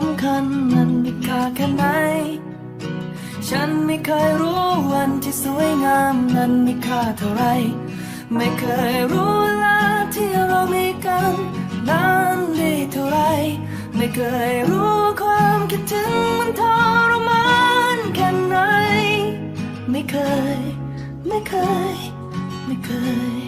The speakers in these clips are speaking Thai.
สำคัญมันมีค่าแค่ไหน ฉันไม่เคยรู้วันที่สวยงามนั้นมีค่าเท่าไร ไม่เคยรู้เวลาที่เรามีกันนั้นดีเท่าไร ไม่เคยรู้ความคิดถึงมันทรมานแค่ไหน ไม่เคย ไม่เคย ไม่เคย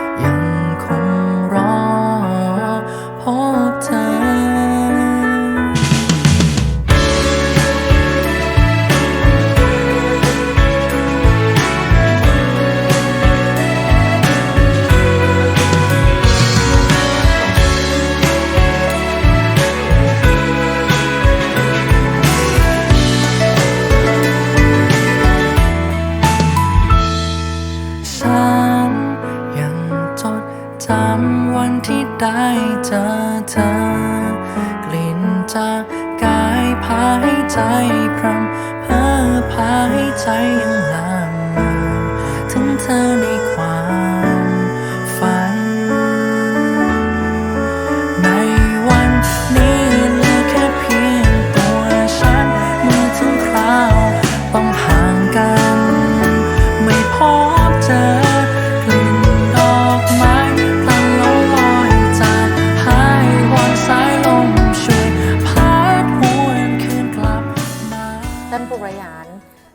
านผู้บริหาร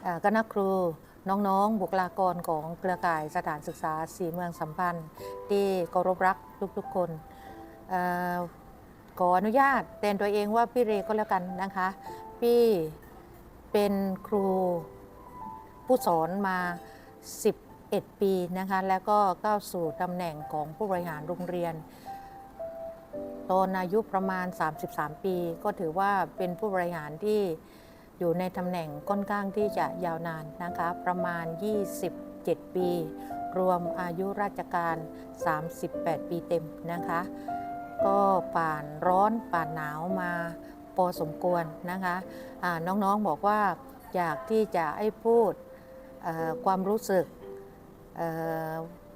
เอ่อคณะครูน้องๆ บุคลากรของเครือข่ายสถานศึกษาสีเมืองสัมพันธ์ ที่เคารพรักทุกๆคนอขออนุญาตแทนตัวเองว่าพี่เรก็แล้วกันนะคะ พี่เป็นครูผู้สอนมา 11 ปีนะคะแล้วก็ก้าวสู่ตำแหน่งของผู้บริหารโรงเรียน ตอนอายุประมาณ 33 ปี ก็ถือว่าเป็นผู้บริหารที่ อยู่ในตำแหน่งค่อนข้างที่จะยาวนานนะคะประมาณ 27 ปี รวมอายุราชการ 38 ปีเต็มนะคะ ก็ผ่านร้อนผ่านหนาวมาพอสมควรนะคะอ่าน้องๆบอกว่าอยากที่จะให้พูดความรู้สึก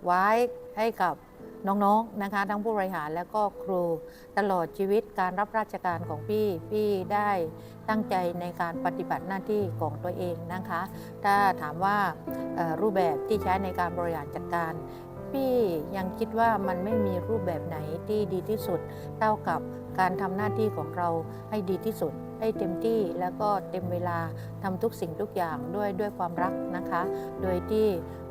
ไว้ให้กับ น้องๆนะคะทั้งผู้บริหารและก็ครูตลอดชีวิตการรับราชการของพี่ พี่ได้ตั้งใจในการปฏิบัติหน้าที่ของตัวเองนะคะ ถ้าถามว่ารูปแบบที่ใช้ในการบริหารจัดการ พี่ยังคิดว่ามันไม่มีรูปแบบไหนที่ดีที่สุด เท่ากับการทำหน้าที่ของเราให้ดีที่สุดให้เต็มที่แล้วก็เต็มเวลาทำทุกสิ่งทุกอย่างด้วยด้วยความรักนะคะ โดยที่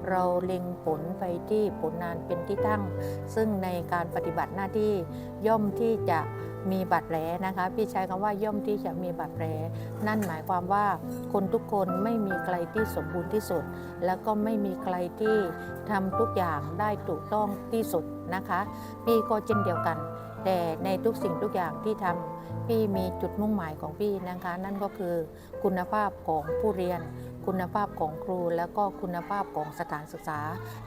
เราเล็งผลไปที่ผลงานเป็นที่ตั้ง ซึ่งในการปฏิบัติหน้าที่ย่อมที่จะมีบาดแผลนะคะ พี่ใช้คำว่าย่อมที่จะมีบาดแผล นั่นหมายความว่าคนทุกคนไม่มีใครที่สมบูรณ์ที่สุด แล้วก็ไม่มีใครที่ทำทุกอย่างได้ถูกต้องที่สุดนะคะ พี่ก็เช่นเดียวกัน แต่ในทุกสิ่งทุกอย่างที่ทำพี่มีจุดมุ่งหมายของพี่นะคะ นั่นก็คือคุณภาพของผู้เรียน คุณภาพของครูแล้วก็คุณภาพของสถานศึกษา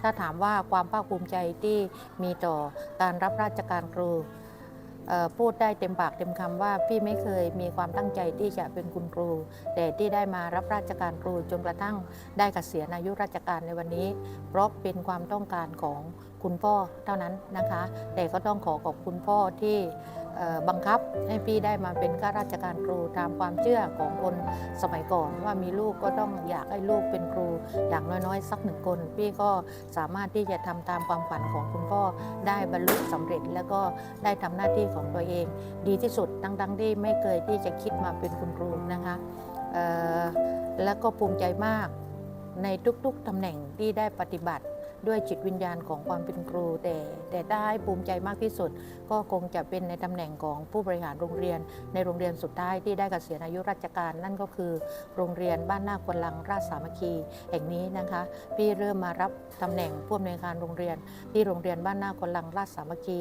ถ้าถามว่าความภาคภูมิใจที่มีต่อการรับราชการครูพูดได้เต็มปากเต็มคำว่าพี่ไม่เคยมีความตั้งใจที่จะเป็นคุณครู แต่ที่ได้มารับราชการครูจนกระทั่งได้เกษียณอายุราชการในวันนี้ เพราะเป็นความต้องการของคุณพ่อเท่านั้นนะคะ แต่ก็ต้องขอขอบคุณพ่อที่ บังคับให้พี่ได้มาเป็นข้าราชการครูตามความเชื่อของคนสมัยก่อน ว่ามีลูกก็ต้องอยากให้ลูกเป็นครูอย่างน้อยๆ สักหนึ่งคน พี่ก็สามารถที่จะทำตามความฝันของคุณพ่อได้บรรลุสำเร็จ แล้วก็ได้ทำหน้าที่ของตัวเอง ดีที่สุดทั้งๆที่ไม่เคยที่จะคิดมาเป็นคุณครูนะคะและก็ภูมิใจมากในทุกๆตำแหน่งที่ได้ปฏิบัติด้วยจิตวิญญาณของความเป็นครูแต่ แต่ถ้าให้ภูมิใจมากที่สุด ก็คงจะเป็นในตำแหน่งของผู้บริหารโรงเรียน ในโรงเรียนสุดท้ายที่ได้เกษียณอายุราชการ นั่นก็คือ โรงเรียนบ้านนาควนลังราชสามัคคีแห่งนี้นะคะ พี่เริ่มมารับตำแหน่งผู้อำนวยการโรงเรียน ที่โรงเรียนบ้านนาควนลังราชสามัคคี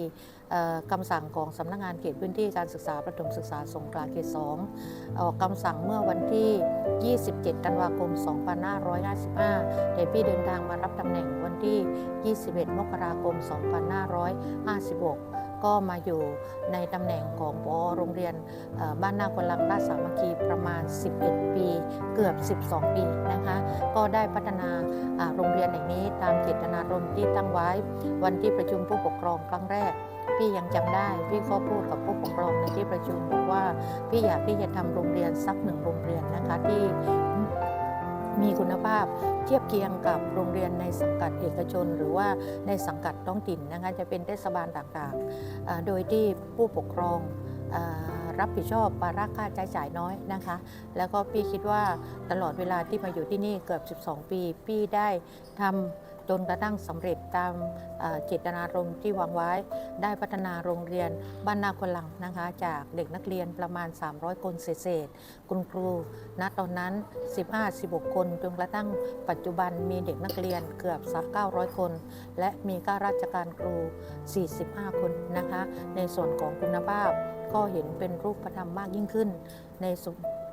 คำสั่งของสำนักงานเขตพื้นที่การศึกษาประถมศึกษาสงขลาเขต2ออกคำสั่งเมื่อวันที่ 27 ธันวาคม 2555แต่พี่เดินทางมารับตำแหน่งวันที่ 21 มกราคม 255 2556 ก็มาอยู่ในตำแหน่งของปอโรงเรียนบ้านนาคนลังราชสามัคคีประมาณ 11 ปี เกือบ 12 ปีนะคะ ก็ได้พัฒนาโรงเรียนแห่งนี้ตามเจตนารมณ์ที่ตั้งไว้วันที่ประชุมผู้ปกครองครั้งแรกพี่ยังจำได้ พี่ก็พูดกับผู้ปกครองในที่ประชุมบอกว่า พี่อยากที่จะทำโรงเรียนสักหนึ่งโรงเรียนนะคะที่ มีคุณภาพเทียบเคียงกับโรงเรียนในสังกัดเอกชน หรือว่าในสังกัดท้องถิ่นนะคะจะเป็นเทศบาลต่างๆ โดยที่ผู้ปกครองรับผิดชอบภาระค่าใช้จ่ายน้อยนะคะ แล้วก็พี่คิดว่าตลอดเวลาที่มาอยู่ที่นี่เกือบ 12 ปี พี่ได้ทำ จนกระทั่งสำเร็จตามเจตนารมณ์ที่วางไว้ ได้พัฒนาโรงเรียนบ้านนาคนลังนะคะ จากเด็กนักเรียนประมาณ 300 คนเศษๆคุณครูณตอนนั้น 15-16 คนจนกระทั่งปัจจุบันมีเด็กนักเรียนเกือบสัก900 คน และมีข้าราชการครู 45 คนนะคะ ในส่วนของคุณภาพก็เห็นเป็นรูปธรรมมากยิ่งขึ้นใน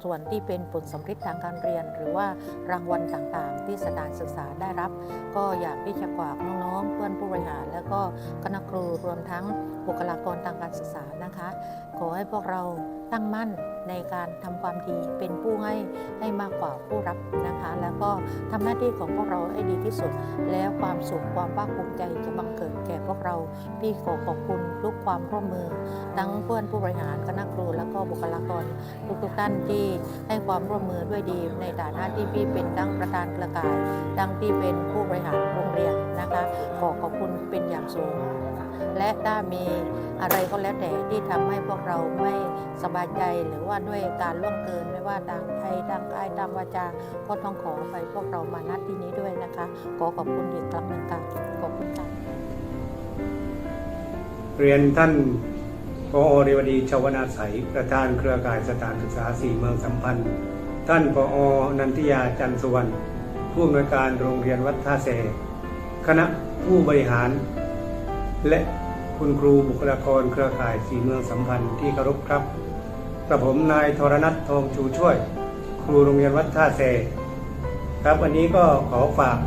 ส่วนที่เป็นผลสำเร็จทางการเรียน หรือว่ารางวัลต่างๆ ที่สถานศึกษาได้รับ ก็อยากที่จะฝากน้องๆ เพื่อนผู้บริหาร แล้วก็คณะครูรวมทั้งบุคลากรทางการศึกษานะคะ ขอให้พวกเราตั้งมั่นในการทำความดีเป็นผู้ให้ให้มากกว่าผู้รับนะคะ แล้วก็ทำหน้าที่ของพวกเราให้ดีที่สุด แล้วความสุขความภาคภูมิใจจะบังเกิดแก่พวกเรา พี่ขอขอบคุณทุกความร่วมมือ ทั้งเพื่อนผู้บริหารคณะครูแล้วก็บุคลากรทุกๆท่านที่ให้ความร่วมมือด้วยดี ในฐานะที่พี่เป็นทั้งประธานเครือข่ายทั้งที่เป็นผู้บริหารโรงเรียนนะคะ ขอขอบคุณเป็นอย่างสูง และถ้ามีอะไรก็แล้วแต่ที่ทำให้พวกเราไม่สบายใจหรือว่าด้วยการล่วงเกินไม่ว่าทางไทยทางกายทางวาจาก็ต้องขอไปพวกเรามาณที่นี้ด้วยนะคะ ขอขอบคุณอีกครั้งหนึ่งค่ะขอบคุณค่ะเรียนท่านพอเรวดีชาวนาใสยประธานเครือข่ายสถานศึกษาสี่เมืองสัมพันธ์ ท่านพอนันทิยาจันสุวรรณผู้อำนวยการโรงเรียนวัดท่าเสคณะผู้บริหาร และ คุณครูบุคลากรเครือข่ายสี่เมืองสัมพันธ์ที่เคารพครับกระผมนายธรนัททองชูช่วย ครูโรงเรียนวัดท่าเสครับวันนี้ก็ขอฝาก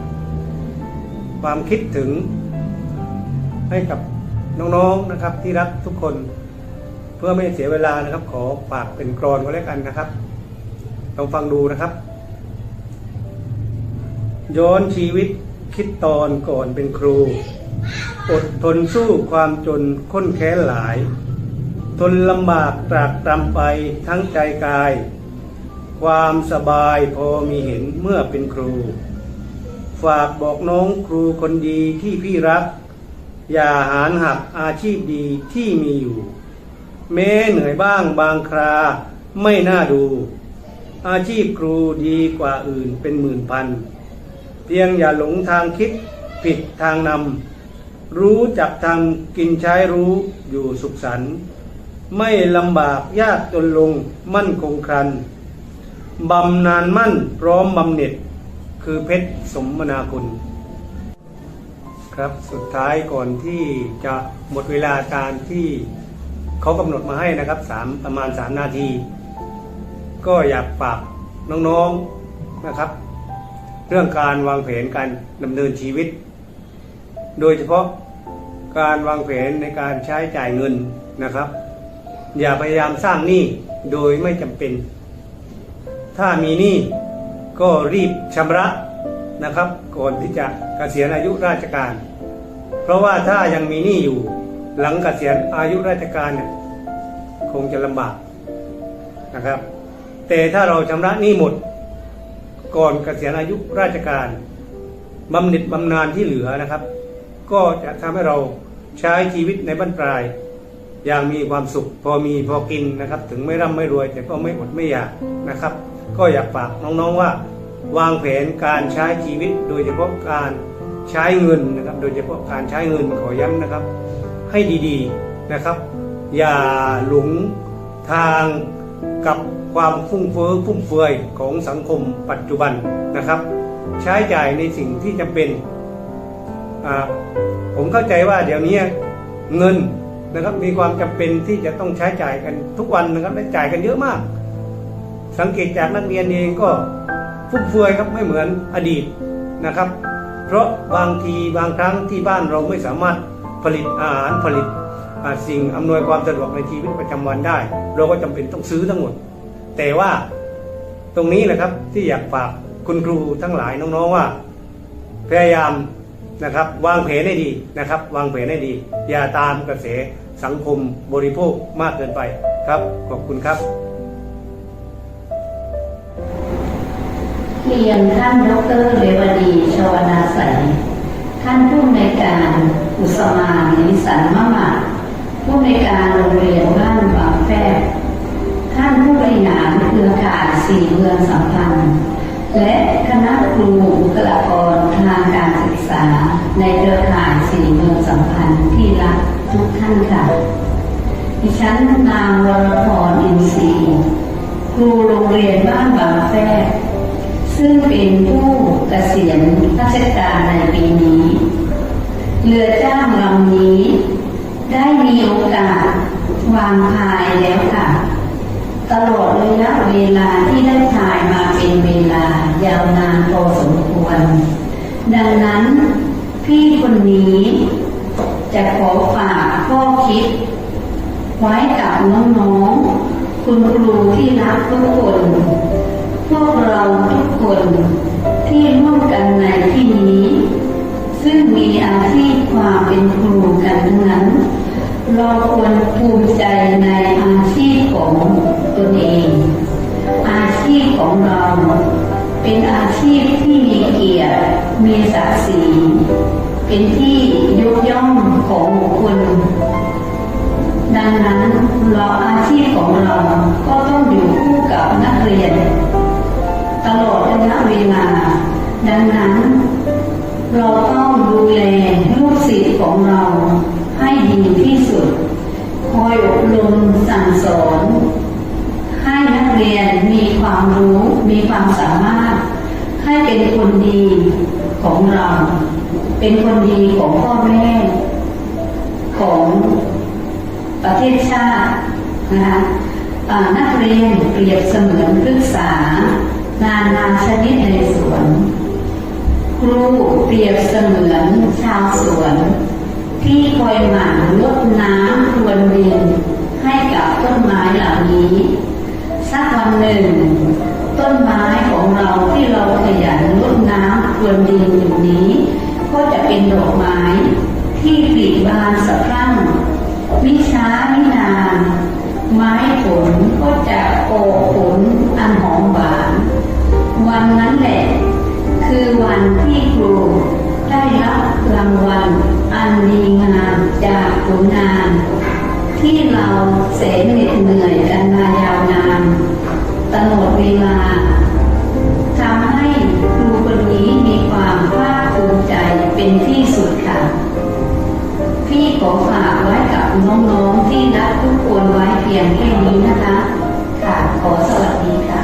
ความคิดถึง ให้กับน้องๆนะครับที่รักทุกคน เพื่อไม่เสียเวลานะครับ ขอฝากเป็นกรอนก็แล้วกันนะครับลองฟังดูนะครับย้อนชีวิตคิดตอนก่อนเป็นครู อดทนสู้ความจนค้นแค้นหลาย ทนลำบากตรากตรำไปทั้งใจกาย ความสบายพอมีเห็นเมื่อเป็นครู ฝากบอกน้องครูคนดีที่พี่รัก อย่าหารหักอาชีพดีที่มีอยู่ แม้เหนื่อยบ้างบางคราไม่น่าดู อาชีพครูดีกว่าอื่นเป็นหมื่นพัน เพียงอย่าหลงทางคิดผิดทางนำ รู้จักทำกินใช้รู้อยู่สุขสันต์ไม่ลำบากยากจนลงมั่นคงครันบำนานมั่นพร้อมบำเหน็จ คือเพชรสมนาคุณครับสุดท้ายก่อนที่จะหมดเวลาการที่เขากำหนดมาให้นะครับสามประมาณ 3 นาที ก็อยากฝากน้องๆนะครับ เรื่องการวางแผนการดำเนินชีวิต โดยเฉพาะการวางแผนในการใช้จ่ายเงินนะครับ อย่าพยายามสร้างหนี้โดยไม่จำเป็น ถ้ามีหนี้ก็รีบชำระนะครับ ก่อนที่จะเกษียณอายุราชการ เพราะว่าถ้ายังมีหนี้อยู่หลังเกษียณอายุราชการเนี่ยคงจะลำบากนะครับ แต่ถ้าเราชำระหนี้หมด ก่อนเกษียณอายุราชการบำเหน็จบำนาญที่เหลือนะครับ ก็จะทำให้เราใช้ชีวิตในบรรปลาย อย่างมีความสุข พอมีพอกินนะครับ ถึงไม่ร่ำไม่รวย แต่ก็ไม่อดไม่อยากนะครับ ก็อยากฝากน้องๆว่า วางแผนการใช้ชีวิต โดยเฉพาะการใช้เงินนะครับ โดยเฉพาะการใช้เงินขอย้ำนะครับ ให้ดีๆนะครับ อย่าหลงทางกับความฟุ่มเฟ้อฟุ่มเฟือยของสังคมปัจจุบันนะครับ ใช้จ่ายในสิ่งที่จำเป็น ผมเข้าใจว่าเดี๋ยวนี้เงินนะครับมีความจำเป็นที่จะต้องใช้จ่ายกันทุกวันนะครับและจ่ายกันเยอะมาก สังเกตจากนักเรียนเองก็ฟุ่มเฟือยครับไม่เหมือนอดีตนะครับ เพราะบางทีบางครั้งที่บ้านเราไม่สามารถผลิตอาหารผลิตสิ่งอำนวยความสะดวกในชีวิตประจำวันได้ เราก็จำเป็นต้องซื้อทั้งหมด แต่ว่าตรงนี้นะครับที่อยากฝากคุณครูทั้งหลายน้องๆว่า พยายาม นะครับ วางแผนให้ดีนะครับ วางแผนให้ดี อย่าตามกระแสสังคมบริโภคมากเกินไปครับ ขอบคุณครับ เรียนท่านดรเรวดีชวนาใสยท่านผู้ในการอุสมานิสันมะหมาผู้ในการโรงเรียนบ้านบางแฟบท่านผู้บริหารเครือข่ายสี่เมืองสัมพันธ์ และคณะครูบุคลากรทางการาในเครือข่ายสี่เมืองสัมพันธ์ที่รักทุกท่านค่ะ ดิฉันนางวรพรอินทรีย์ครูโรงเรียนบ้านบางแฟกซึ่งเป็นผู้เกษียณราชการในปีนี้ เรือจ้างลำนี้ ได้มีโอกาสวางพายแล้วค่ะ ตลอดระยะเวลาที่ได้พายมาเป็นเวลายาวนานพอสมควร ดังนั้นพี่คนนี้จะขอฝากข้อคิด ไว้กับน้องๆ คุณครูที่รักทุกคน พวกเราทุกคนที่ร่วมกัน ดังนั้น เราต้องดูแลลูกศิษย์ของเราให้ดีที่สุด คอยอบรมสั่งสอน ให้นักเรียนมีความรู้มีความสามารถ ให้เป็นคนดีของเรา เป็นคนดีของพ่อแม่ ของประเทศชาตินะคะนักเรียนเปรียบเสมือนพฤกษา นานาชนิดในสวน ครูเปรียบเสมือนชาวสวน ที่คอยหมั่นลดน้ำพรวนดินให้กับต้นไม้เหล่านี้ สักวันหนึ่ง ต้นไม้ของเราที่เราขยันลดน้ำพรวนดินอยู่นี้ ก็จะเป็นดอกไม้ที่ปลีบานสะพรั่งมิช้ามินาน ไม้ผลก็จะโอกผลอันหอมหวาน วันนั้นแหละ วันที่ครูได้รับรางวัลอันดีงามจากผลงาน ที่เราเสนเหน็ดเหนื่อยกันมายาวนานตลอดเวลาทำให้ครูคนนี้มีความภาคภูมิใจเป็นที่สุดค่ะ พี่ขอฝากไว้กับน้องๆที่รักทุกคนไว้เพียงแค่นี้นะคะ ค่ะขอสวัสดีค่ะ